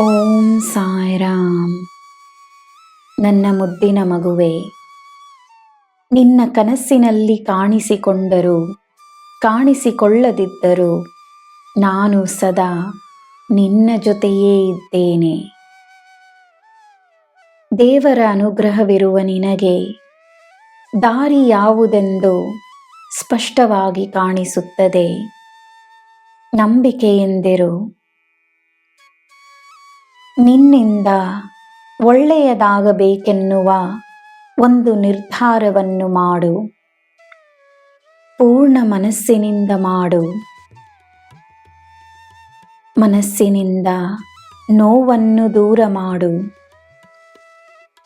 ಓಂ ಸಾಯಿರಾಮ್. ನನ್ನ ಮುದ್ದಿನ ಮಗುವೆ, ನಿನ್ನ ಕನಸಿನಲ್ಲಿ ಕಾಣಿಸಿಕೊಂಡರು, ಕಾಣಿಸಿಕೊಳ್ಳದಿದ್ದರೂ ನಾನು ಸದಾ ನಿನ್ನ ಜೊತೆಯೇ ಇದ್ದೇನೆ. ದೇವರ ಅನುಗ್ರಹವಿರುವ ನಿನಗೆ ದಾರಿ ಯಾವುದೆಂದು ಸ್ಪಷ್ಟವಾಗಿ ಕಾಣಿಸುತ್ತದೆ. ನಂಬಿಕೆಯಿಂದಿರು ನಿನ್ನಿಂದ ಒಳ್ಳೆಯದಾಗಬೇಕೆನ್ನುವ ಒಂದು ನಿರ್ಧಾರವನ್ನು ಮಾಡು. ಪೂರ್ಣ ಮನಸ್ಸಿನಿಂದ ಮಾಡು. ಮನಸ್ಸಿನಿಂದ ನೋವನ್ನು ದೂರ ಮಾಡು.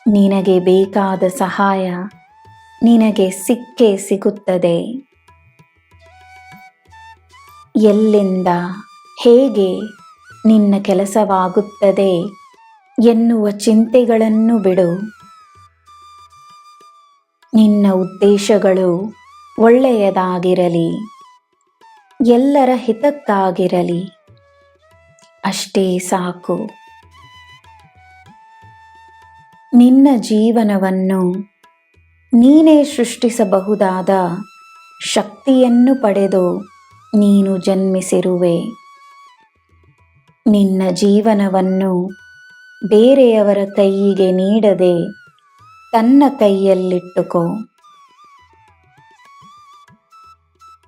ನಿನಗೆ ಬೇಕಾದ ಸಹಾಯ ನಿನಗೆ ಸಿಕ್ಕೇ ಸಿಗುತ್ತದೆ. ಎಲ್ಲಿಂದ ಹೇಗೆ ನಿನ್ನ ಕೆಲಸವಾಗುತ್ತದೆ ಎನ್ನುವ ಚಿಂತೆಗಳನ್ನು ಬಿಡು. ನಿನ್ನ ಉದ್ದೇಶಗಳು ಒಳ್ಳೆಯದಾಗಿರಲಿ, ಎಲ್ಲರ ಹಿತಕ್ಕಾಗಿರಲಿ. ಅಷ್ಟೇ ಸಾಕು. ನಿನ್ನ ಜೀವನವನ್ನು ನೀನೇ ಸೃಷ್ಟಿಸಬಹುದಾದ ಶಕ್ತಿಯನ್ನು ಪಡೆದು ನೀನು ಜನ್ಮಿಸಿರುವೆ. ನಿನ್ನ ಜೀವನವನ್ನು ಬೇರೆಯವರ ಕೈಯಿಗೆ ನೀಡದೆ ತನ್ನ ಕೈಯಲ್ಲಿಟ್ಟುಕೋ.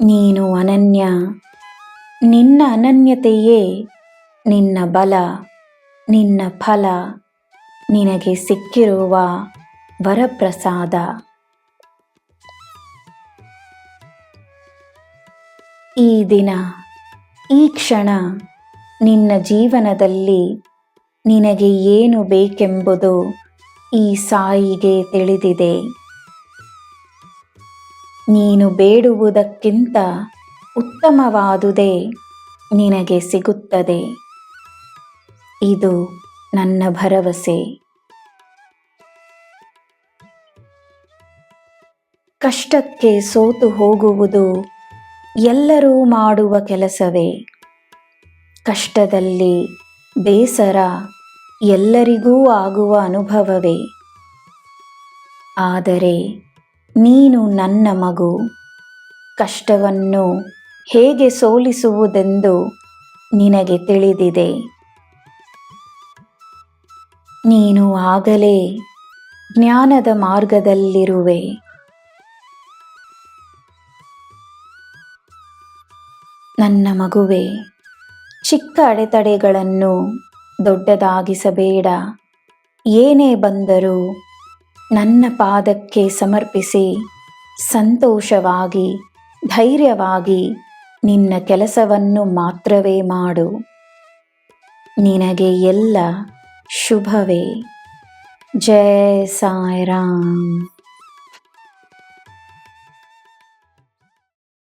ನೀನು ಅನನ್ಯ, ನಿನ್ನ ಅನನ್ಯತೆಯೇ ನಿನ್ನ ಬಲ, ನಿನ್ನ ಫಲ, ನಿನಗೆ ಸಿಕ್ಕಿರುವ ವರಪ್ರಸಾದ. ಈ ದಿನ, ಈ ಕ್ಷಣ ನಿನ್ನ ಜೀವನದಲ್ಲಿ ನಿನಗೆ ಏನು ಬೇಕೆಂಬುದು ಈ ಸಾಯಿಗೆ ತಿಳಿದಿದೆ. ನೀನು ಬೇಡುವುದಕ್ಕಿಂತ ಉತ್ತಮವಾದುದೇ ನಿನಗೆ ಸಿಗುತ್ತದೆ. ಇದು ನನ್ನ ಭರವಸೆ. ಕಷ್ಟಕ್ಕೆ ಸೋತು ಹೋಗುವುದು ಎಲ್ಲರೂ ಮಾಡುವ ಕೆಲಸವೇ. ಕಷ್ಟದಲ್ಲಿ ಬೇಸರ ಎಲ್ಲರಿಗೂ ಆಗುವ ಅನುಭವವೇ. ಆದರೆ ನೀನು ನನ್ನ ಮಗು. ಕಷ್ಟವನ್ನು ಹೇಗೆ ಸೋಲಿಸುವುದೆಂದು ನಿನಗೆ ತಿಳಿದಿದೆ. ನೀನು ಆಗಲೇ ಜ್ಞಾನದ ಮಾರ್ಗದಲ್ಲಿರುವೆ. ನನ್ನ ಮಗುವೆ ಚಿಕ್ಕ ಅಡೆತಡೆಗಳನ್ನು ದೊಡ್ಡದಾಗಿಸಬೇಡ. ಏನೇ ಬಂದರೂ ನನ್ನ ಪಾದಕ್ಕೆ ಸಮರ್ಪಿಸಿ ಸಂತೋಷವಾಗಿ, ಧೈರ್ಯವಾಗಿ ನಿನ್ನ ಕೆಲಸವನ್ನು ಮಾತ್ರವೇ ಮಾಡು. ನಿನಗೆ ಎಲ್ಲ ಶುಭವೇ. ಜಯ ಸಾಯಿರಾಮ್.